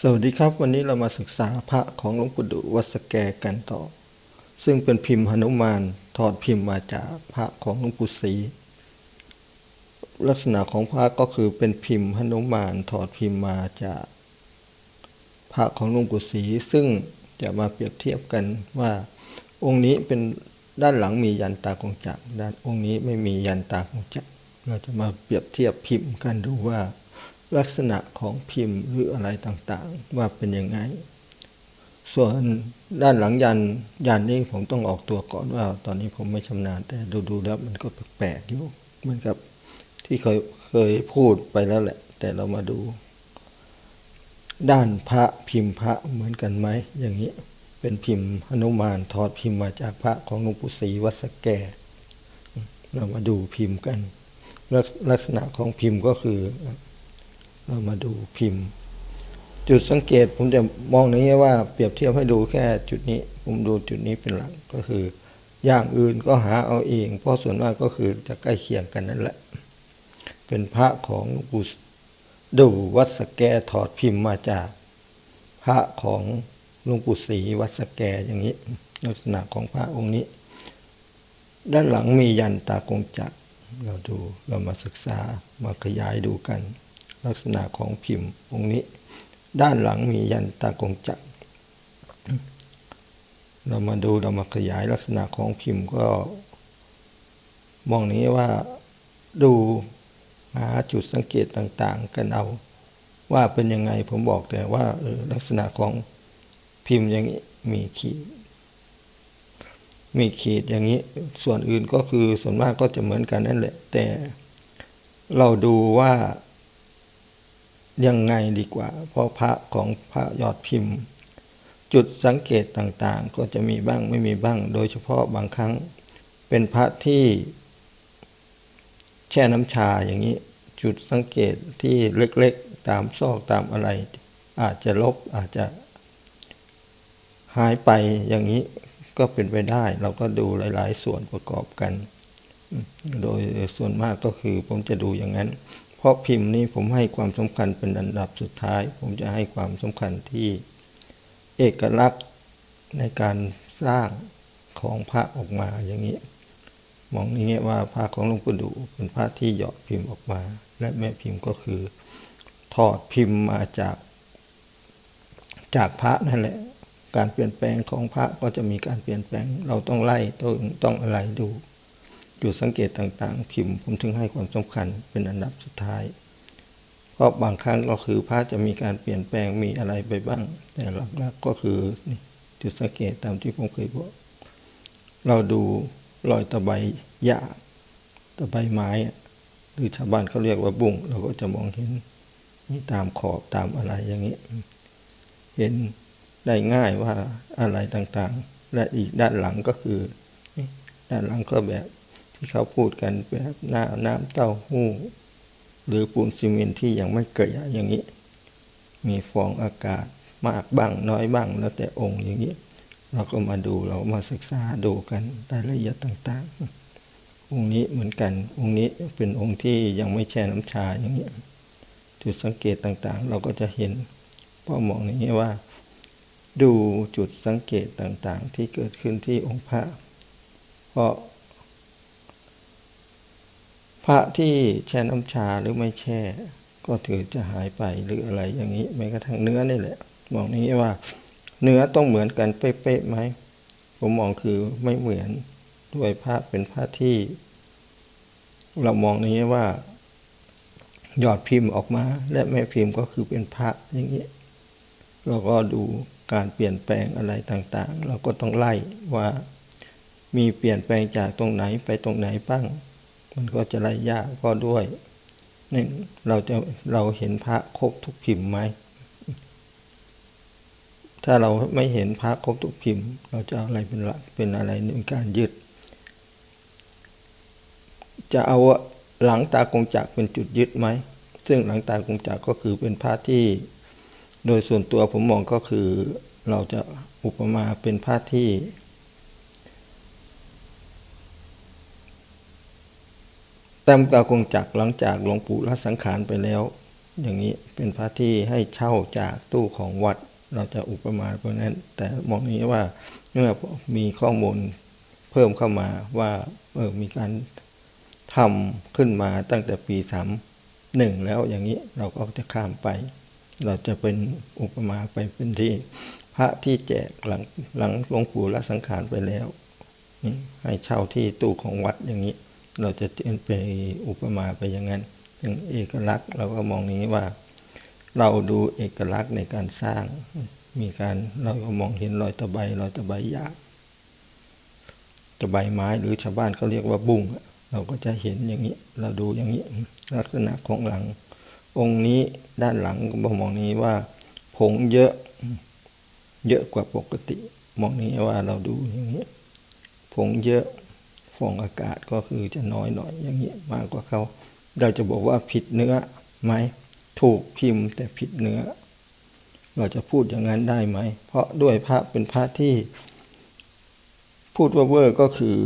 สวัสดีครับ วันนี้เรามาศึกษาพระของหลวงปู่ดุวัดสแกกันต่อ ซึ่งเป็นพิมพ์หนุมานถอดพิมพ์มาจากพระของหลวงปู่ศรีลักษณะของพระก็คือเป็นพิมพ์หนุมานถอดพิมพ์มาจากพระของหลวงปู่ศรีซึ่งจะมาเปรียบเทียบกันว่า องค์นี้เป็นด้านหลังมียันตากงจักด้านองค์นี้ไม่มียันตากงจักเราจะมาเปรียบเทียบพิมพ์กันดูว่า ลักษณะของพิมพ์หรืออะไรต่างๆ ว่าเป็นยังไง ส่วนด้านหลังยันยันนี่ผมต้องออกตัวก่อนว่า ตอนนี้ผมไม่ชำนาญแต่ดูๆแล้วมันก็แปลกๆอยู่เหมือนกับที่เคยเคยพูดไปแล้วแหละ แต่เรามาดู ด้านพระพิมพ์พระเหมือนกันไหมอย่างนี้เป็นพิมพ์หนุมานถอดพิมพ์มาจากพระของหลวงปู่ศรีวัดสแก เรามาดูพิมพ์กัน ลักษลักษณะของพิมพ์ก็คือ เรามาดูพิมพ์ จุดสังเกตผมจะมองในแง่ว่าเปรียบเทียบให้ดูแค่จุดนี้ ผมดูจุดนี้เป็นหลักก็คือ อย่างอื่นก็หาเอาเอง เพราะส่วนมากก็คือจะใกล้เคียงกันนั่นแหละ เป็นพระของหลวงปู่ดูวัดสแกถอดพิมพ์มาจาก พระของหลวงปู่ศรีวัดสแกอย่างนี้ลักษณะของพระองค์นี้ ด้านหลังมียันตากงจักเราดูเรามาศึกษามาขยายดูกัน ลักษณะของพิมพ์องค์นี้ ด้านหลังมียันตากงจักรเรามาดูเรามาขยายลักษณะของพิมพ์ก็ มองนี้ว่าดูหาจุดสังเกตต่างๆ กันเอา ว่าเป็นยังไงผมบอกแต่ว่าออลักษณะของพิมพ์อย่างนี้มีขีด มีขีดอย่างนี้ส่วนอื่นก็คือส่วนมากก็จะเหมือนกันนั่นแหละ แต่เราดูว่า ยังไงดีกว่า เพราะพระของพระยอดพิมพ์ จุดสังเกตต่างๆ ก็จะมีบ้างไม่มีบ้าง โดยเฉพาะบางครั้ง เป็นพระที่แช่น้ำชาอย่างนี้ จุดสังเกตที่เล็กๆ ตามซอกตามอะไร อาจจะลบอาจจะหายไปอย่างนี้ก็เป็นไปได้ เราก็ดูหลาย ๆ ส่วนประกอบกัน โดยส่วนมากก็คือผมจะดูอย่างนั้น ราะพิมพ์นี้ผมให้ความสำคัญเป็นอันดับสุดท้าย ผมจะให้ความสำคัญที่เอกลักษณ์ในการสร้างของพระออกมาอย่างนี้ มองนี้ว่าพระของหลวงปู่ดูเป็นพระที่หยอดพิมพ์ออกมา และแม่พิมพ์ก็คือ ถอดพิมพ์มาจากจากพระนั่นแหละ การเปลี่ยนแปลงของพระก็จะมีการเปลี่ยนแปลง เราต้องไล่ต้องต้องอะไรดู จุดสังเกตต่างๆ พิมพ์ผมถึงให้ความสำคัญเป็นอันดับสุดท้ายเพราะบางครั้งก็คือพระจะมีการเปลี่ยนแปลงมีอะไรไปบ้าง แต่หลักๆก็คือจุดสังเกตตามที่ผมเคยบอก เราดูรอยตะไบหญ้าตะไบไม้หรือชาวบ้านเขาเรียกว่าบุ้งเราก็จะมองเห็นนี่ตามขอบตามอะไรอย่างนี้ เห็นได้ง่ายว่าอะไรต่างๆ และอีกด้านหลังก็คือ ด้านหลังก็แบบ ที่เขาพูดกันแบบน้ำน้ำเต้าหู้ หรือปูนซีเมนที่ยังไม่เกลี่ยอย่างนี้ มีฟองอากาศมากบ้างน้อยบ้างแล้วแต่องค์อย่างนี้ เราก็มาดูเรามาศึกษาดูกันรายละเอียดต่างๆ องค์นี้เหมือนกันองค์นี้เป็นองค์ที่ยังไม่แช่น้ำชาอย่างนี้จุดสังเกตต่างๆ เราก็จะเห็นพอมองอย่างนี้ว่า ดูจุดสังเกตต่างๆ ที่เกิดขึ้นที่องค์พระเพราะ พระที่แช่น้ำชาหรือไม่แช่ ก็ถือจะหายไปหรืออะไรอย่างนี้แม้กระทั่งเนื้อนี่แหละมองนี้ว่า เนื้อต้องเหมือนกันเป๊ะๆไหมผมมองคือไม่เหมือนด้วยพระเป็นพระที่ เรามองนี้ว่ายอดพิมพ์ออกมา และแม่พิมพ์ก็คือเป็นพระอย่างนี้เราก็ดูการเปลี่ยนแปลงอะไรต่างๆ เราก็ต้องไล่ว่ามีเปลี่ยนแปลงจากตรงไหนไปตรงไหนบ้าง มันก็จะไล่ยากก็ด้วยนี่เราจะเราเห็นพระครบทุกพิมพ์ไหม ถ้าเราไม่เห็นพระครบทุกพิมพ์ เราจะอะไรเป็นหลักเป็นอะไรในการยึด จะเอาหลังตากงจักเป็นจุดยึดไหม ซึ่งหลังตากงจักก็คือเป็นพระที่ โดยส่วนตัวผมมองก็คือเราจะอุปมาเป็นพระที่ เต็มกากงจักหลังจากหลวงปู่ละสังขารไปแล้ว อย่างนี้เป็นพระที่ให้เช่าจากตู้ของวัด เราจะอุปมาเพราะนั้น แต่มองนี้ว่าเมื่อมีข้อมูลเพิ่มเข้ามาว่าเออมีการทำขึ้นมาตั้งแต่ปีสามหนึ่งแล้วอย่างนี้เราก็จะข้ามไป เราจะเป็นอุปมาไปเป็นที่พระที่แจกหลังหลังหลวงปู่ละสังขารไปแล้วให้เช่าที่ตู้ของวัดอย่างนี้ เราจะเป็นอุปมาไปอย่างนั้นอย่างเอกลักษณ์เราก็มองอย่างนี้ว่า เราดูเอกลักษณ์ในการสร้าง มีการเราก็มองเห็นรอยตะไบรอยตะไบหยาบตะไบไม้หรือชาวบ้านเขาเรียกว่าบุ้งเราก็จะเห็นอย่างนี้ เราดูอย่างนี้ลักษณะของหลัง องค์นี้ด้านหลังก็มองนี้ว่าผงเยอะเยอะกว่าปกติ มองนี้ว่าเราดูอย่างนี้ผงเยอะ ฟองอากาศก็คือจะน้อยหน่อยอย่างนี้มากกว่าเขา เราจะบอกว่าผิดเนื้อไหมถูกพิมพ์แต่ผิดเนื้อ เราจะพูดอย่างนั้นได้ไหม เพราะด้วยพระเป็นพระที่ พูดว่าเวอร์ก็คือ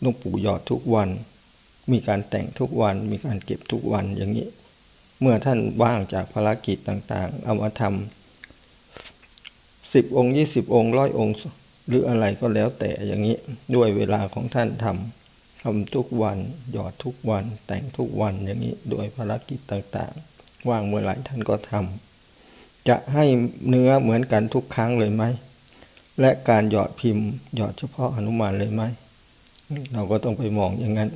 หลวงปู่หยอดทุกวัน มีการแต่งทุกวัน มีการเก็บทุกวันอย่างนี้ เมื่อท่านว่างจากภารกิจต่างๆ เอามาทำสิบองค์ยี่สิบองค์ร้อยองค์ หรืออะไรก็แล้วแต่อย่างนี้ด้วยเวลาของท่านทำทำทุกวันหยอดทุกวัน แต่งทุกวันอย่างนี้โดยภารกิจต่างๆ ว่างเมื่อไหร่ท่านก็ทำจะให้เนื้อเหมือนกันทุกครั้งเลยไหมและการหยอดพิมพ์หยอดเฉพาะอนุมานเลยไหมเราก็ต้องไปมองอย่างนั้น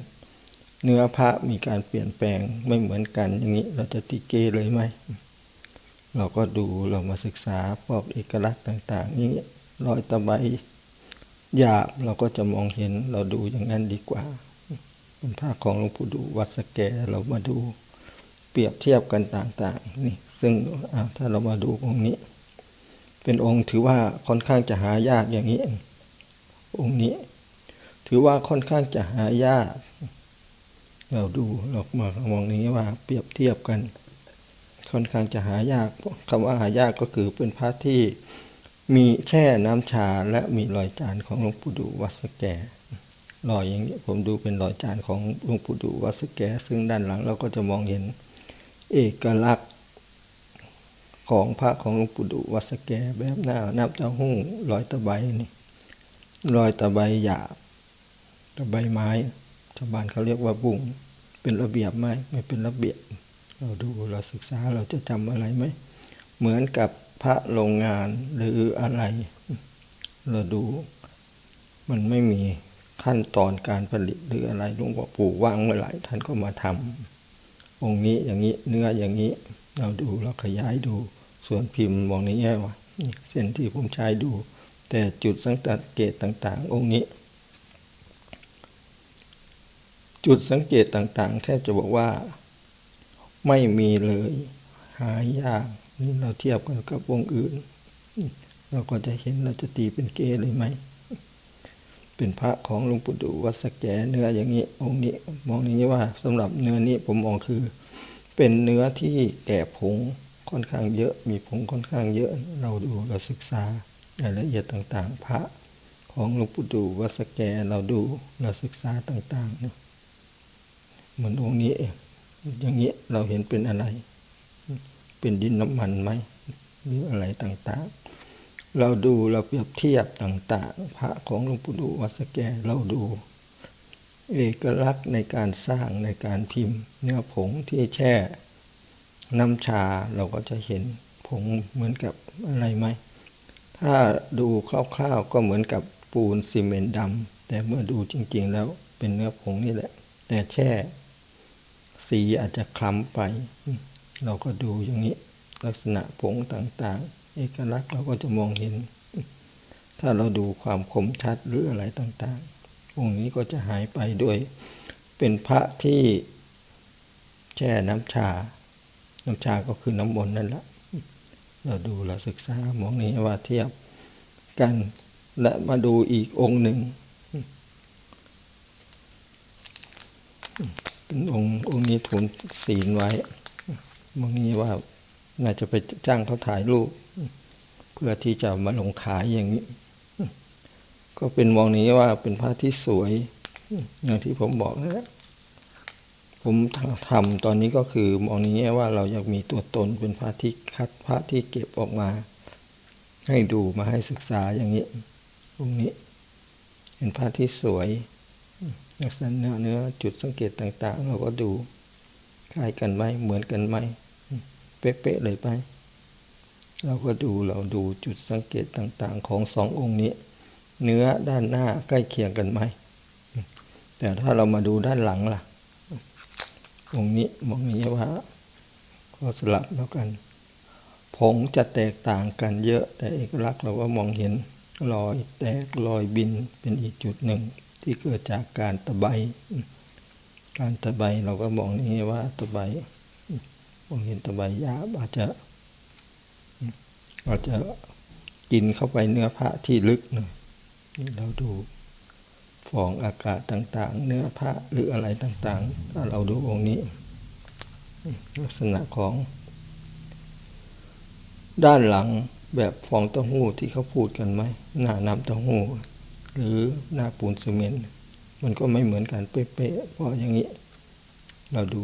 เนื้อพระมีการเปลี่ยนแปลงไม่เหมือนกันอย่างนี้เราจะติเกเลยไหมเราก็ดูเรามาศึกษาพวกเอกลักษณ์ต่าง ๆ นี้ รอยตะไบหยาบเราก็จะมองเห็นเราดูอย่างนั้นดีกว่าเป็นภาคของหลวงปู่ดูวัดสแกเรามาดูเปรียบเทียบกันต่างๆนี่ซึ่งถ้าเรามาดูองค์นี้ เป็นองค์ถือว่าค่อนข้างจะหายากอย่างนี้ องค์นี้ ถือว่าค่อนข้างจะหายาก เราดูเรามามองนี้ว่าเปรียบเทียบกัน ค่อนข้างจะหายากคำว่าหายากก็คือเป็นพระที่ มีแช่น้ำชาและมีรอยจานของหลวงปู่ดูวัดสแกรอยอย่างนี้ผมดูเป็นรอยจานของหลวงปู่ดูวัดสแก ซึ่งด้านหลังเราก็จะมองเห็นเอกลักษณ์ของพระของหลวงปู่ดูวัดสแกแบบหน้าน้ำตาหู้รอยตะไบนี่รอยตะไบหยาบตะไบไม้ชาวบ้านเขาเรียกว่าบุ้งเป็นระเบียบไหมไม่เป็นระเบียบ เราดูเราศึกษาเราจะจำอะไรไหมเหมือนกับ พระโรงงานหรืออะไร เราดู มันไม่มีขั้นตอนการผลิตหรืออะไรหลวงพ่อปู่ว่างเมื่อไหร่ท่านก็มาทำองค์นี้อย่างนี้เนื้ออย่างนี้ เราดูเราขยายดู ส่วนพิมพ์มองในแง่ว่าเส้นที่ผมใช้ดู แต่จุดสังเกตต่างๆ องค์นี้ จุดสังเกตต่างๆ แทบจะบอกว่า ไม่มีเลย หายาก นี่เราเทียบกันกับวงอื่น เราก็จะเห็นเราจะตีเป็นเกเลยไหม เป็นพระของหลวงปู่ดูวัดสแกเนื้ออย่างนี้องค์นี้มองอย่างนี้ว่าสำหรับเนื้อนี้ผมมองคือ เป็นเนื้อที่แก่ผงค่อนข้างเยอะ มีผงค่อนข้างเยอะ เราดูเราศึกษารายละเอียดต่างๆ พระของหลวงปู่ดูวัดสแกเราดูเราศึกษาต่างๆเหมือนองค์นี้อย่างนี้เราเห็นเป็นอะไร เป็นดินน้ำมันไหมหรืออะไรต่างๆ เราดูเราเปรียบเทียบต่างๆ พระของหลวงปู่ดูวัดสแกเราดู เอกลักษณ์ในการสร้างในการพิมพ์ เนื้อผงที่แช่ น้ำชาเราก็จะเห็นผงเหมือนกับอะไรไหม ถ้าดูคร่าวๆก็เหมือนกับปูนซีเมนต์ดำแต่เมื่อดูจริงๆแล้วเป็นเนื้อผงนี่แหละ แต่แช่ สีอาจจะคล้ำไป เราก็ดูอย่างนี้ลักษณะผงต่างๆ เอกลักษณ์เราก็จะมองเห็น ถ้าเราดูความคมชัดหรืออะไรต่างๆ องค์นี้ก็จะหายไปด้วยเป็นพระที่แช่น้ำชา น้ำชาก็คือน้ำมนต์นั่นแหละ เราดูเราศึกษามองนี้ว่าเทียบกันและมาดูอีกองค์หนึ่งเป็นองค์องค์นี้ถูนศีลไว้ มองนี้ว่าน่าจะไปจ้างเขาถ่ายรูป เพื่อที่จะมาลงขายอย่างนี้ ก็เป็นมองนี้ว่าเป็นพระที่สวย อย่างที่ผมบอกนะผมทำตอนนี้ก็คือมองนแง่ว่าเราอยากมีตัวตนเป็นพระที่คัดพระที่เก็บออกมา ให้ดูมาให้ศึกษาอย่างนี้ตรงนี้เป็นพระที่สวยลักษณะเนื้อจุดสังเกตต่าง ๆ เราก็ดูคล้ายกันไหมเหมือนกันไหม ป๊ะๆเลยไป เราก็ดูเราดูจุดสังเกตต่างๆของสององค์นี้ เนื้อด้านหน้าใกล้เคียงกันไหม แต่ถ้าเรามาดูด้านหลังล่ะ องค์นี้มองนี้ว่าก็สลับแล้วกัน ผงจะแตกต่างกันเยอะ แต่เอกลักษณ์เราก็มองเห็นรอยแตกรอยบินเป็นอีกจุดหนึ่งที่เกิดจากการตะไบ การตะไบเราก็มองนี้ว่าตะไบ องเห็นตะไบยาอาจจะอาจจะกินเข้าไปเนื้อพระที่ลึกหน่อยนี่เราดูฟองอากาศต่างๆ เนื้อพระหรืออะไรต่างๆ ถ้าเราดูองค์นี้ ลักษณะของ ด้านหลังแบบฟองเต้าหู้ที่เขาพูดกันไหมหน้าน้ำเต้าหู้หรือหน้าปูนซีเมนต์มันก็ไม่เหมือนกันเป๊ะๆเพราะอย่างนี้ เราดู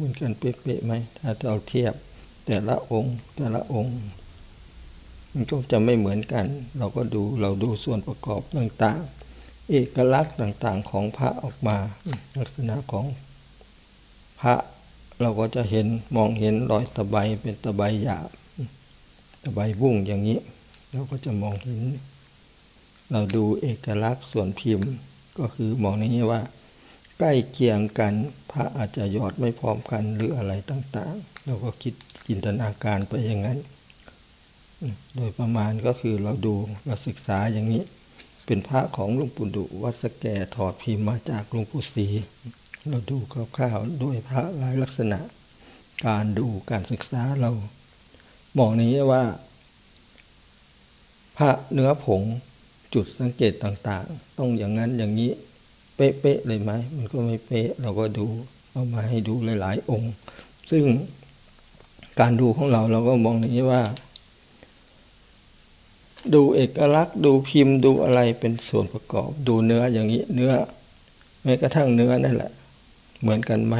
เหมือนกันเป๊ะๆไหมถ้าเราเทียบแต่ละองค์ แต่ละองค์ มันก็จะไม่เหมือนกัน เราก็ดูเราดูส่วนประกอบต่างๆ เอกลักษณ์ต่างๆของพระออกมา ลักษณะของพระเราก็จะเห็นมองเห็นรอยตะไบเป็นตะไบหยาบตะไบบุ้งอย่างนี้ เราก็จะมองเห็น เราดูเอกลักษณ์ส่วนพิมพ์ก็คือมองในนี้ว่า ใกล้เคียงกัน พระอาจจะหยอดไม่พร้อมกันหรืออะไรต่างๆ เราก็คิดจินตนาการไปอย่างนั้น โดยประมาณก็คือเราดูเราศึกษาอย่างนี้ เป็นพระของหลวงปู่ดุวัดสแกถอดพิมพ์มาจากหลวงปู่ศรีเราดูคร่าวๆด้วยพระหลายลักษณะ การดูการศึกษาเรามองในนี้ว่า พระเนื้อผงจุดสังเกตต่างๆ ต้องอย่างนั้นอย่างนี้ เป๊ะๆเลยไหมมันก็ไม่เป๊ะเราก็ดูเอามาให้ดูหลาย ๆ องค์ ซึ่งการดูของเราเราก็มองในนี้ว่า ดูเอกลักษณ์ ดูพิมพ์ดูอะไรเป็นส่วนประกอบ ดูเนื้ออย่างนี้เนื้อแม้กระทั่งเนื้อนั่นแหละ เหมือนกันไหม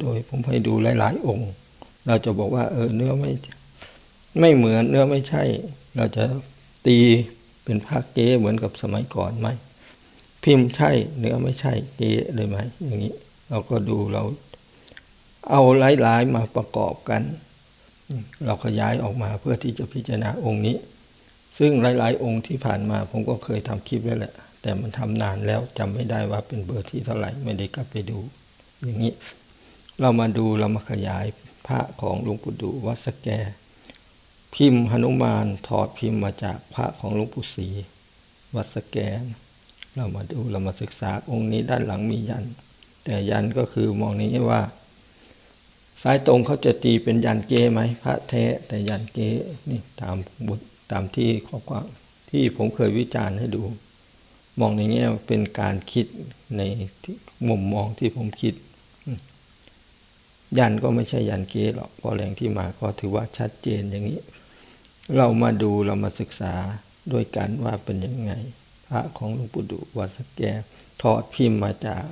โดยผมให้ดูหลาย ๆ องค์ เราจะบอกว่า เออเนื้อไม่ไม่เหมือนเนื้อไม่ใช่ เราจะตีเป็นภาคเก๊เหมือนกับสมัยก่อนไหม พิมพ์ใช่เนื้อไม่ใช่เก๊เลยไหมอย่างนี้ เราก็ดูเรา เอาหลายๆมาประกอบกัน เราขยายออกมาเพื่อที่จะพิจารณาองค์นี้ ซึ่งหลายๆ องค์ที่ผ่านมาผมก็เคยทำคลิปแล้วแหละ แต่มันทำนานแล้วจำไม่ได้ว่าเป็นเบอร์ที่เท่าไหร่ไม่ได้กลับไปดู อย่างนี้ เรามาดูเรามาขยายพระของหลวงปู่ดูวัดสแก พิมพ์หนุมานถอดพิมพ์มาจากพระของหลวงปู่ศรีวัดสแกน เรามาดูเรามาศึกษาองค์นี้ด้านหลังมียัน แต่ยันก็คือมองนี้ว่าซ้ายตรงเขาจะตีเป็นยันเกไหมพระแท้แต่ยันเกนี่ตามบุตรตามที่ข้อความที่ผมเคยวิจารณ์ให้ดู มองในแง่เป็นการคิดในมุมมองที่ผมคิด ยันก็ไม่ใช่ยันเกหรอกพอแรงที่มาก็ถือว่าชัดเจนอย่างนี้ เรามาดูเรามาศึกษาด้วยกันว่าเป็นยังไง ระของหลวงปู่ดุวัดสแกถอดพิมพ์มาจาก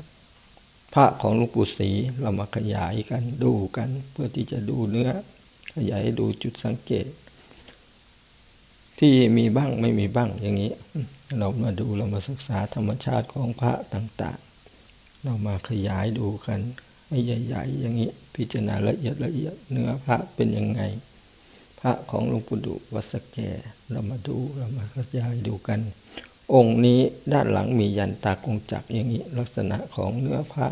พระของหลวงปู่ศรีเรามาขยายกันดูกัน เพื่อที่จะดูเนื้อ ขยายดูจุดสังเกต ที่มีบ้างไม่มีบ้างอย่างนี้ เรามาดูเรามาศึกษาธรรมชาติของพระต่างๆ เรามาขยายดูกันให้ใหญ่ๆอย่างนี้ พิจารณาละเอียดละเอียดเนื้อพระเป็นยังไง พระของหลวงปู่ดุวัดสแกเรามาดูเรามาขยายดูกัน องค์นี้ด้านหลังมียันตากงจักอย่างนี้ลักษณะของเนื้อพระ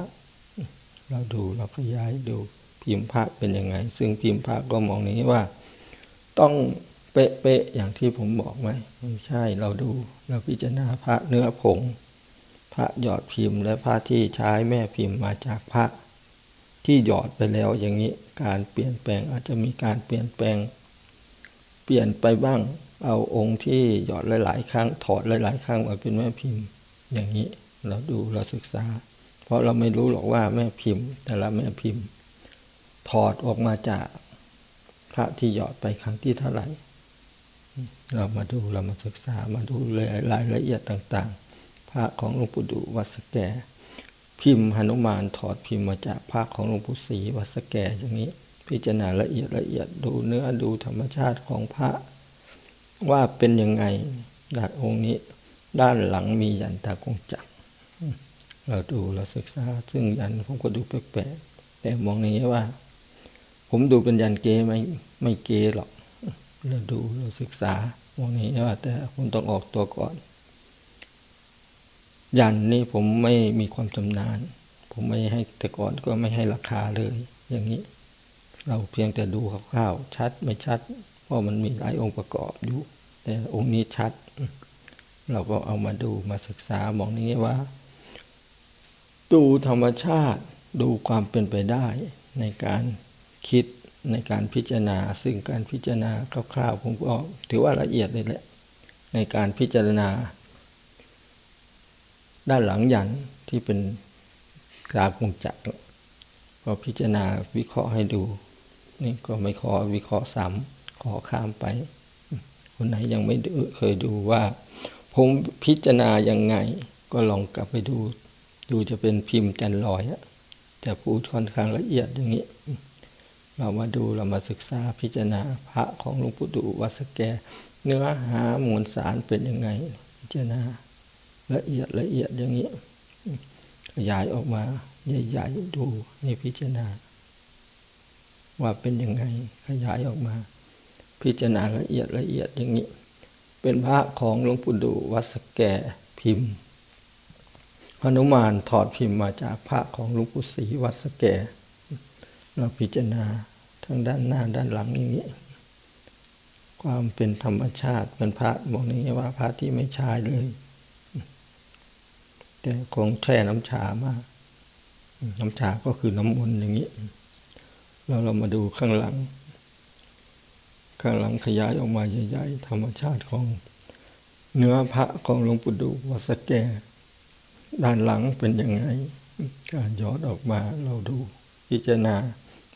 เราดูเราขยายดูพิมพ์พระเป็นยังไง ซึ่งพิมพ์พระก็มองนี้ว่า ต้องเป๊ะๆอย่างที่ผมบอกไหมไม่ใช่เราดูเราพิจารณาพระเนื้อผง พระหยอดพิมพ์และพระที่ใช้แม่พิมพ์มาจากพระที่หยอดไปแล้วอย่างนี้การเปลี่ยนแปลงอาจจะมีการเปลี่ยนแปลง เปลี่ยนไปบ้าง เอาองค์ที่หยอดหลายๆครั้งถอดหลายๆครั้งมาเป็นแม่พิมพ์อย่างนี้ เราดูเราศึกษา เพราะเราไม่รู้หรอกว่าแม่พิมพ์ แต่ละแม่พิมพ์ ถอดออกมาจากพระที่หยอดไปครั้งที่เท่าไหร่ เรามาดูเรามาศึกษามาดูรายละเอียดต่างๆ พระของหลวงปู่ดูวัดสแก พิมพ์หนุมานถอดพิมพ์มาจากภาคของหลวงปู่ศรีวัดสแกอย่างนี้ พิจารณาละเอียดละเอียดดูเนื้อดูธรรมชาติของพระ ว่าเป็นยังไงดานองค์นี้ ด้านหลังมียันตากงจักรเราดูเราศึกษา ซึ่งยันผมก็ดูแปลกๆแต่มองอย่างนี้ว่า ผมดูเป็นยันเกไม่ไม่เกหรอกเราดูเราศึกษามองนี้ว่า แต่คุณต้องออกตัวก่อน ยันนี่ผมไม่มีความชำนาญ ผมไม่ให้แต่ก่อนก็ไม่ให้ราคาเลย อย่างนี้ เราเพียงแต่ดูคร่าวๆชัดไม่ชัด เพราะมันมีหลายองค์ประกอบอยู่แต่องค์นี้ชัด เราก็เอามาดูมาศึกษามองนี้ว่า ดูธรรมชาติดูความเป็นไปได้ในการคิดในการพิจารณา ซึ่งการพิจารณาคร่าวๆผมก็ถือว่าละเอียดเลยแหละในการพิจารณา ด้านหลังยันที่เป็นกราคงจักรก็พิจารณาวิเคราะห์ให้ดู นี่ก็ไม่ขอวิเคราะห์ซ้ำ ขอข้ามไป คนไหนยังไม่เคยดูว่า ผมพิจารณายังไง ก็ลองกลับไปดู ดูจะเป็นพิมพ์จันลอยจะพูดค่อนข้างละเอียดอย่างนี้ เรามาดูเรามาศึกษาพิจารณาพระของหลวงปู่ดูวัสแก เนื้อหามวลสารเป็นยังไง พิจารณาละเอียดละเอียดอย่างนี้ขยายออกมาใหญ่ๆดูให้พิจารณา ว่าเป็นยังไงขยายออกมา พิจารณาละเอียดละเอียดอย่างนี้ เป็นพระของหลวงปู่ดูวัดสแก่พิมพ์หนุมานถอดพิมพ์มาจากพระของหลวงปู่ศรีวัดสแก่เราพิจารณาทั้งด้านหน้าด้านหลังอย่างนี้ ความเป็นธรรมชาติเป็นพระบอกนี้ว่าพระที่ไม่ชายเลย แต่คงแช่น้ำชามาน้ำชาก็คือน้ำมนต์อย่างนี้เราเรามาดูข้างหลัง ข้างหลังขยายออกมาใหญ่ๆ ธรรมชาติของเนื้อพระของหลวงปู่ดูวัสแก ด้านหลังเป็นยังไง การย้อนออกมาเราดูพิจารณา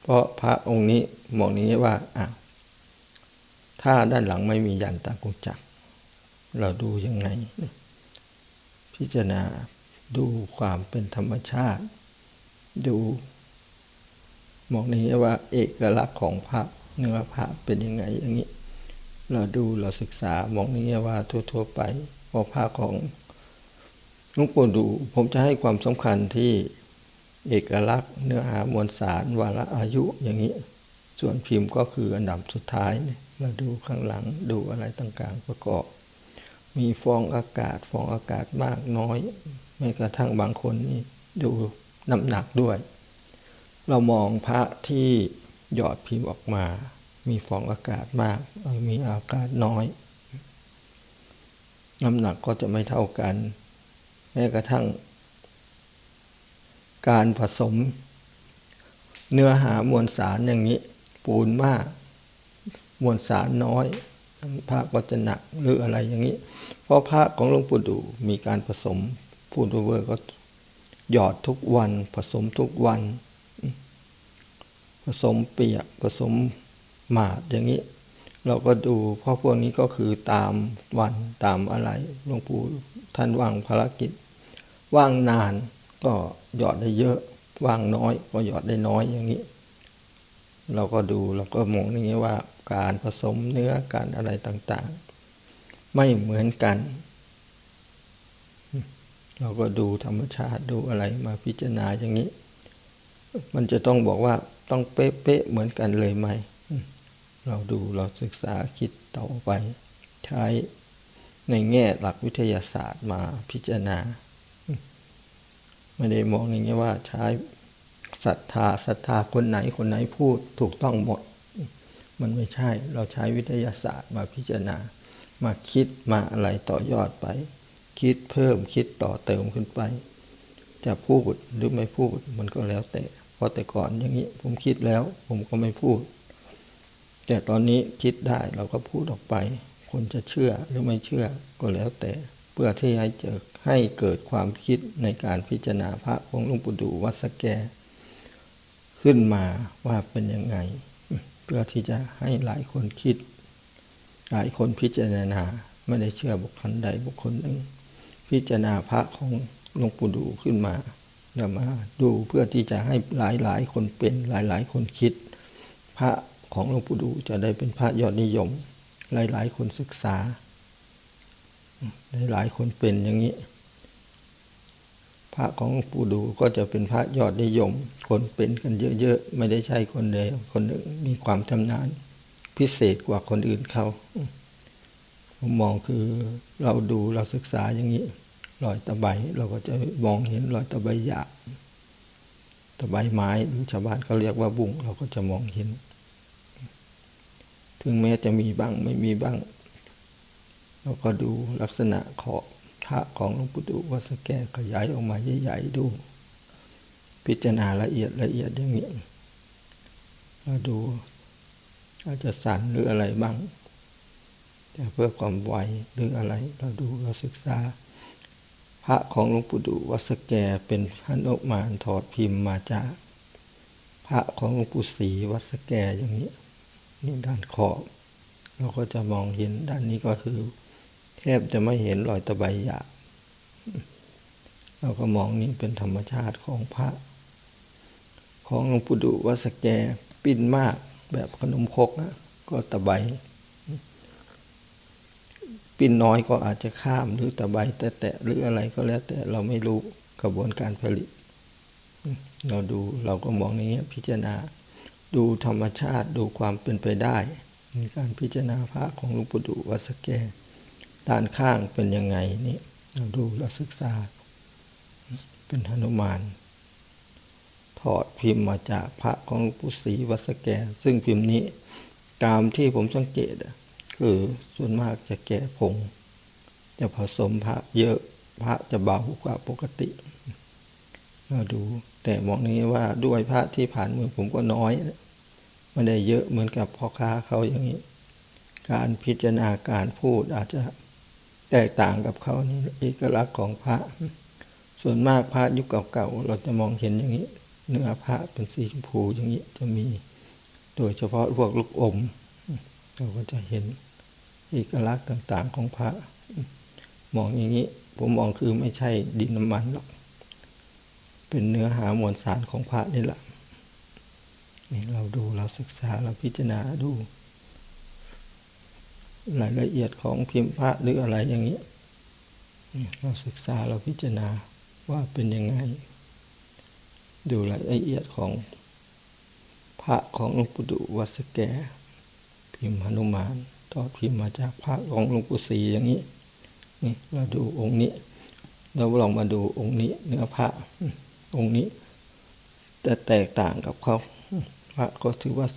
เพราะพระองค์นี้มองนี้ว่าอะถ้าด้านหลังไม่มียันตากุจัก เราดูยังไง พิจารณาดูความเป็นธรรมชาติ ดูมองนี้ว่าเอกลักษณ์ของพระ เนื้อพระเป็นยังไงอย่างนี้ เราดูเราศึกษามองนี้ว่าทั่ว ๆ ไปพอพระของหลวงปู่ดูผมจะให้ความสำคัญที่เอกลักษณ์เนื้อหามวลสารวาระอายุอย่างนี้ ส่วนพิมพ์ก็คืออันดับสุดท้ายเราดูข้างหลังดูอะไรต่างๆประกอบ มีฟองอากาศฟองอากาศมากน้อยแม้กระทั่งบางคนนี่ดูน้ำหนักด้วย เรามองพระที่ หยอดพิมพ์ออกมา มีฟองอากาศมาก มีอากาศน้อย น้ำหนักก็จะไม่เท่ากัน แม้กระทั่ง การผสม เนื้อหามวลสารอย่างนี้ ปูนมาก มวลสารน้อยพระก็จะหนักหรืออะไรอย่างนี้ เพราะพระของหลวงปู่ดูมีการผสมพูดเวอร์ก็หยอดทุกวันผสมทุกวัน ผสมเปียกผสมหมาดอย่างนี้ เราก็ดูเพราะพวกนี้ก็คือตามวันตามอะไรหลวงปู่ท่านว่างภารกิจ ว่างนานก็หยอดได้เยอะ ว่างน้อยก็หยอดได้น้อยอย่างนี้ เราก็ดูเราก็มองอย่างนี้ว่าการผสมเนื้อการอะไรต่างๆ ไม่เหมือนกัน เราก็ดูธรรมชาติดูอะไรมาพิจารณาอย่างนี้ มันจะต้องบอกว่า ต้องเป๊ะๆเหมือนกันเลยไหม เราดูเราศึกษาคิดต่อไป ใช้ในแง่หลักวิทยาศาสตร์มาพิจารณา ไม่ได้มองอย่างนี้ว่าใช้ศรัทธาศรัทธาคนไหนคนไหนพูดถูกต้องหมด มันไม่ใช่เราใช้วิทยาศาสตร์มาพิจารณา มาคิดมาอะไรต่อยอดไป คิดเพิ่มคิดต่อเติมขึ้นไป จะพูดหรือไม่พูดมันก็แล้วแต่ ราะแต่ก่อนอย่างนี้ผมคิดแล้ว ผมก็ไม่พูด แต่ตอนนี้คิดได้เราก็พูดออกไป คนจะเชื่อหรือไม่เชื่อก็แล้วแต่เพื่อที่ให้เจอให้เกิดความคิดในการพิจารณาพระองค์หลวงปู่ดูวัดสแก ขึ้นมาว่าเป็นยังไง เพื่อที่จะให้หลายคนคิด หลายคนพิจารณาไม่ได้เชื่อบุคคลใดบุคคลหนึ่ง พิจารณาพระของหลวงปู่ดูขึ้นมา เรามาดูเพื่อที่จะให้หลายหลายๆคนเป็นหลายหลายๆคนคิด พระของหลวงปู่ดูจะได้เป็นพระยอดนิยม หลายหลายๆคนศึกษา หลายหลายๆคนเป็นอย่างนี้ พระของหลวงปู่ดูก็จะเป็นพระยอดนิยม คนเป็นกันเยอะๆ ไม่ได้ใช่คนเดียวคนหนึ่งมีความชำนาญพิเศษกว่าคนอื่นเขาผมมองคือเราดูเราศึกษาอย่างนี้ รอยตะไบเราก็จะมองเห็นรอยตะไบหยาตะไบไม้หรือชาวบ้านเขาเรียกว่าบุ้งเราก็จะมองเห็น ถึงแม้จะมีบ้างไม่มีบ้าง เราก็ดูลักษณะขอบพระของหลวงปู่ดูวัดสแกขยายออกมาใหญ่ๆดู พิจารณาละเอียดละเอียดอย่างนี้เราดูอาจจะสั่นหรืออะไรบ้างแต่เพื่อความไวหรืออะไรเราดูเราศึกษา พระของหลวงปู่ดูวัดสแกเป็นพระนกมารถอดพิมพ์มาจาก พระของหลวงปู่ศรีวัดสแกอย่างนี้นี่ด้านขอบเราก็จะมองเห็นด้านนี้ก็คือ แทบจะไม่เห็นรอยตะไบหยาเราก็มองนี่เป็นธรรมชาติของพระ ของหลวงปู่ดูวัดสแกปิ้นมากแบบขนมครกนะก็ตะไบ ปิ้นน้อยก็อาจจะข้ามหรือตะไบแต่แตะหรืออะไรก็แล้ว แต่เราไม่รู้กระบวนการผลิต เราดูเราก็มองอย่างนี้พิจารณาดูธรรมชาติดูความเป็นไปได้ในการพิจารณาพระของหลวงปู่ดูวัสแกด้านข้างเป็นยังไงนี่เราดูเราศึกษา เป็นหนุมาน ถอดพิมพ์มาจากพระของหลวงปู่ศรีวัสแกซึ่งพิมพ์นี้ตามที่ผมสังเกตอะ คือส่วนมากจะแกะผง จะผสมพระเยอะพระจะเบากว่าปกติเราดู แต่มองนี้ว่าด้วยพระที่ผ่านมือผมก็น้อยไม่ได้เยอะเหมือนกับพ่อค้าเขาอย่างนี้ การพิจารณาการพูดอาจจะแตกต่างกับเขานี่เอกลักษณ์ของพระ ส่วนมากพระยุคเก่าๆเราจะมองเห็นอย่างนี้ เนื้อพระเป็นสีชมพูอย่างนี้จะมี โดยเฉพาะพวกลูกอม เราก็จะเห็น เอกลักษณ์ต่างๆของพระ มองอย่างนี้ ผมมองคือไม่ใช่ดินน้ำมันหรอก เป็นเนื้อหามวลสารของพระนี่แหละนี่เราดูเราศึกษาเราพิจารณาดู รายละเอียดของพิมพ์พระหรืออะไรอย่างนี้ เราศึกษาเราพิจารณาว่าเป็นยังไง ดูรายละเอียดของพระของหลวงปู่ดูวัดสแก พิมพ์หนุมาน ทอดพิมพ์มาจากพระของหลวงปู่ศรีอย่างนี้ นี่เราดูองค์นี้ เราลองมาดูองค์นี้ เนื้อพระองค์นี้แต่แตกต่างกับเขาพระก็ถือว่า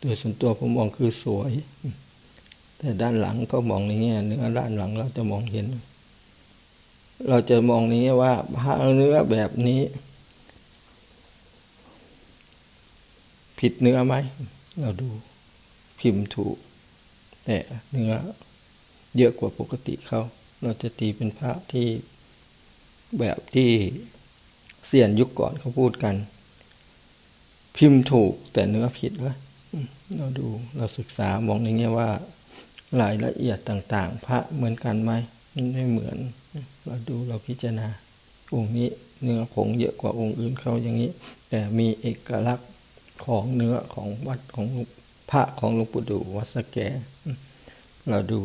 โดยส่วนตัวผมมองคือสวย แต่ด้านหลังก็มองในแง่เนื้อด้านหลังเราจะมองเห็น เราจะมองในแง่ว่าพระเนื้อแบบนี้ ผิดเนื้อไหม เราดูพิมพ์ถูก แต่เนื้อเยอะกว่าปกติเขา เราจะตีเป็นพระที่แบบที่เสียนยุคก่อนเขาพูดกัน พิมพ์ถูกแต่เนื้อผิดวะเราดูเราศึกษามองในแง่ว่า รายละเอียดต่างๆ พระเหมือนกันไหมไม่เหมือน เราดูเราพิจารณา องค์นี้เนื้อผงเยอะกว่าองค์อื่นเขาอย่างนี้ แต่มีเอกลักษณ์ของเนื้อของวัดของ พระของหลวงปู่ดูวัดสแก เราดู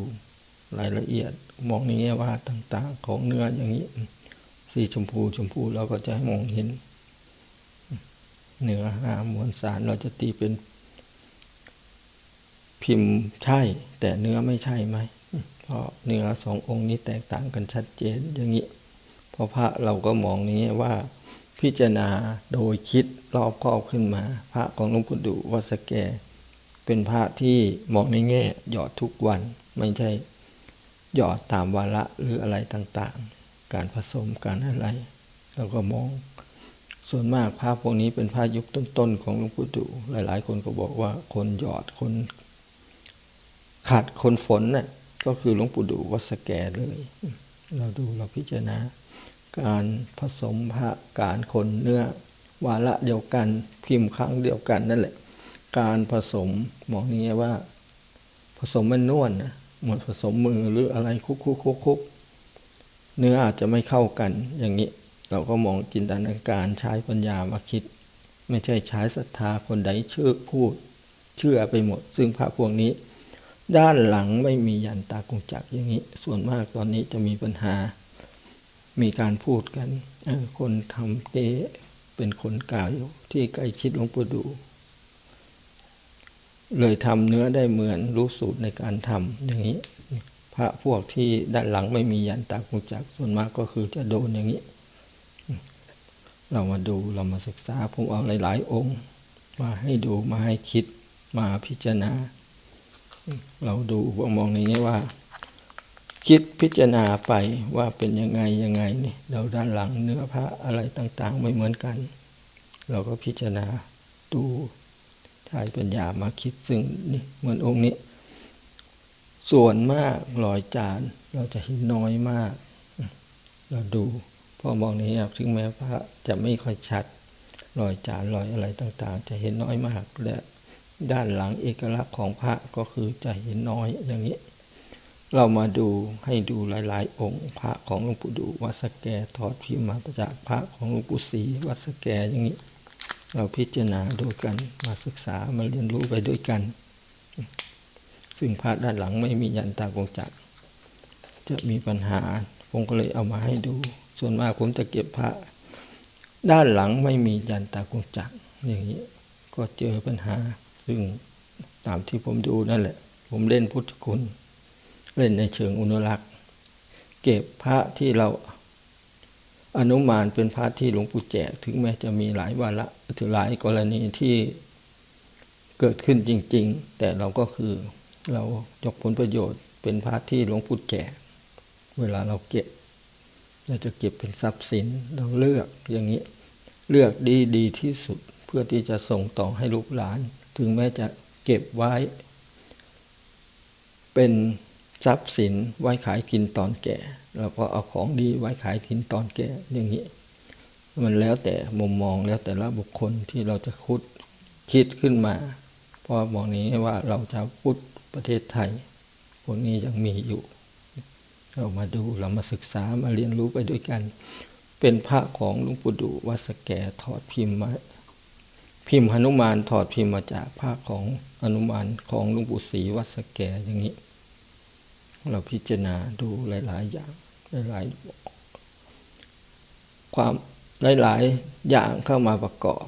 รายละเอียดมองในแง่ว่าต่าง ๆ ของเนื้ออย่างนี้ สีชมพูชมพูเราก็จะให้มองเห็นเนื้อหามวลสารเราจะตีเป็น พิมพ์ใช่ แต่เนื้อไม่ใช่ไหมเพราะเนื้อสององค์นี้แตกต่างกันชัดเจนอย่างนี้เพราะพระเราก็มองอย่างนี้ว่าพิจารณาโดยคิดรอบครอบขึ้นมา พระของหลวงปู่ดูวัดสแก เป็นพระที่มองในแง่หยอดทุกวัน ไม่ใช่หยอดตามวาระหรืออะไรต่างๆ การผสมการอะไรเราก็มอง ส่วนมากพระพวกนี้เป็นพระยุคต้นๆของหลวงปู่ดูหลาย ๆ คนก็บอกว่าคนหยอดคนขาดคนฝนน่ะก็คือหลวงปู่ดูวัดสแกเลย เราดูเราพิจารณา การผสมพระการคนเนื้อวาระเดียวกันพิมพ์ครั้งเดียวกันนั่นแหละ การผสมมองนี้ว่า ผสมมันนวลนะหมือนผสมมือหรืออะไรคุกคุกคุกคุกเนื้ออาจจะไม่เข้ากันอย่างนี้ เราก็มองจินตนาการใช้ปัญญามาคิด ไม่ใช่ใช้ศรัทธาคนใดเชื่อพูด เชื่อไปหมด ซึ่งพระพวกนี้ ด้านหลังไม่มียันตากุงจักรอย่างนี้ ส่วนมากตอนนี้จะมีปัญหา มีการพูดกันคนทำเก๊เป็นคนกล่าวอยู่ที่ใกล้ชิดหลวงปู่ดู เลยทำเนื้อได้เหมือนรู้สูตรในการทำอย่างนี้ พระพวกที่ด้านหลังไม่มียันตากงจักส่วนมากก็คือจะโดนอย่างนี้ เรามาดูเรามาศึกษาผมเอาหลาย ๆ องค์ มาให้ดูมาให้คิดมาพิจารณา เราดูว่ามองในนี้ว่า คิดพิจารณาไปว่าเป็นยังไงยังไงนี่เราด้านหลังเนื้อพระอะไรต่าง ๆ ไม่เหมือนกัน เราก็พิจารณาดู ช้ปัญญามาคิดซึ่งนี่เหมือนองค์นี้ ส่วนมากรอยจานเราจะเห็นน้อยมาก เราดูพอมองนี้ถึงแม้พระจะไม่ค่อยชัดรอยจานรอยอะไรต่างๆ จะเห็นน้อยมาก และด้านหลังเอกลักษณ์ของพระก็คือจะเห็นน้อยอย่างนี้ เรามาดูให้ดูหลาย ๆ องค์ พระของหลวงปู่ดูวัดสแกถอดพิมพ์มาประจากพระของหลวงปู่ศรีวัดสแกอย่างนี้ เราพิจารณาดูกันมาศึกษามาเรียนรู้ไปด้วยกัน ซึ่งพระด้านหลังไม่มียันตากงจักจะมีปัญหา ผมก็เลยเอามาให้ดู ส่วนมากผมจะเก็บพระด้านหลังไม่มียันตากงจักอย่างนี้ก็เจอปัญหา ซึ่งตามที่ผมดูนั่นแหละ ผมเล่นพุทธคุณ เล่นในเชิงอนุรักษ์ เก็บพระที่เรา อนุมานเป็นพระที่หลวงปู่แจก ถึงแม้จะมีหลายวาระถึงหลายกรณีที่เกิดขึ้นจริง ๆ แต่เราก็คือเรายกผลประโยชน์ เป็นพระที่หลวงปู่แจก เวลาเราเก็บเราจะเก็บเป็นทรัพย์สินเราเลือกอย่างนี้เลือกดีดีที่สุดเพื่อที่จะส่งต่อให้ลูกหลาน ถึงแม้จะเก็บไว้ เป็นทรัพย์สินไว้ขายกินตอนแก่ เราก็เอาของดีไว้ขายกินตอนแก่อย่างนี้ มันแล้วแต่มุมมองแล้วแต่ละบุคคลที่เราจะคุดคิดขึ้นมา เพราะมองนี้ว่าเราจะพุทธประเทศไทยพวกนี้ยังมีอยู่ เรามาดูเรามาศึกษามาเรียนรู้ไปด้วยกัน เป็นพระของหลวงปู่ดูวัดสแกถอดพิมพ์มาพิมพ์หนุมานถอดพิมพ์มาจากพระของอนุมานของหลวงปู่ศรีวัดสแกอย่างนี้ เราพิจารณาดูหลาย ๆ อย่าง หลายความหลาย ๆ อย่างเข้ามาประกอบ